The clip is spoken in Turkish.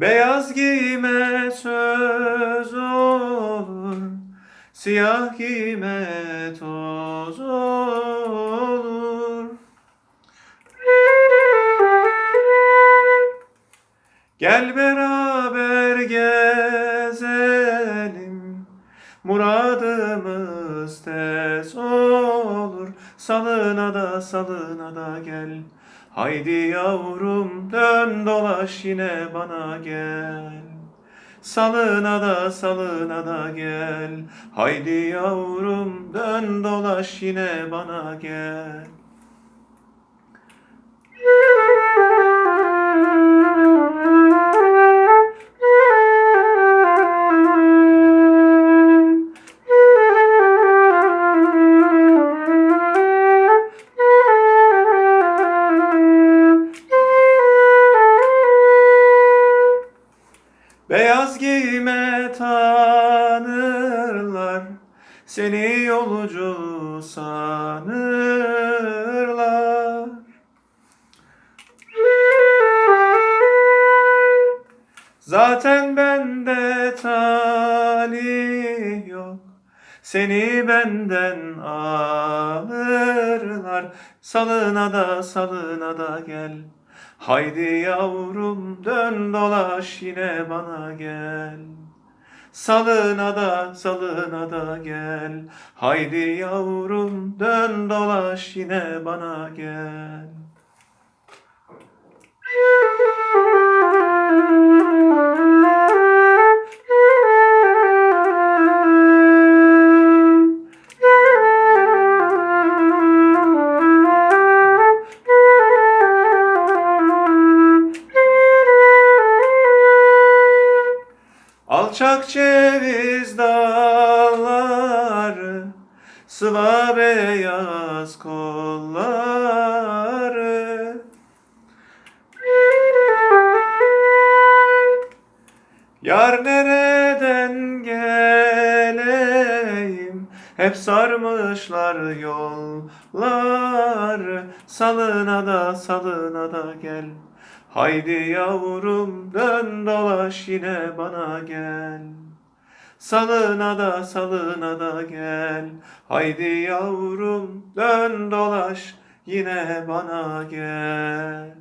Beyaz giyme söz olur, siyah giyme toz olur. Gel beraber gezelim, muradımız tez olur. Salına da salına da gel. Haydi yavrum dön dolaş yine bana gel. Salına da salına da gel. Haydi yavrum dön dolaş yine bana gel. Beyaz giyme tanırlar, seni yolcu sanırlar. Zaten bende talih yok, seni benden alırlar. Salına da salına da gel. Haydi yavrum dön dolaş yine bana gel. Salına da salına da gel. Haydi yavrum dön dolaş yine bana gel. Ceviz dalları, sıva beyaz kolları. Yar nereden geleyim, hep sarmışlar yollar. Salına da salına da gel. Haydi yavrum dön dolaş yine bana gel. Salına da salına da gel. Haydi yavrum dön dolaş yine bana gel.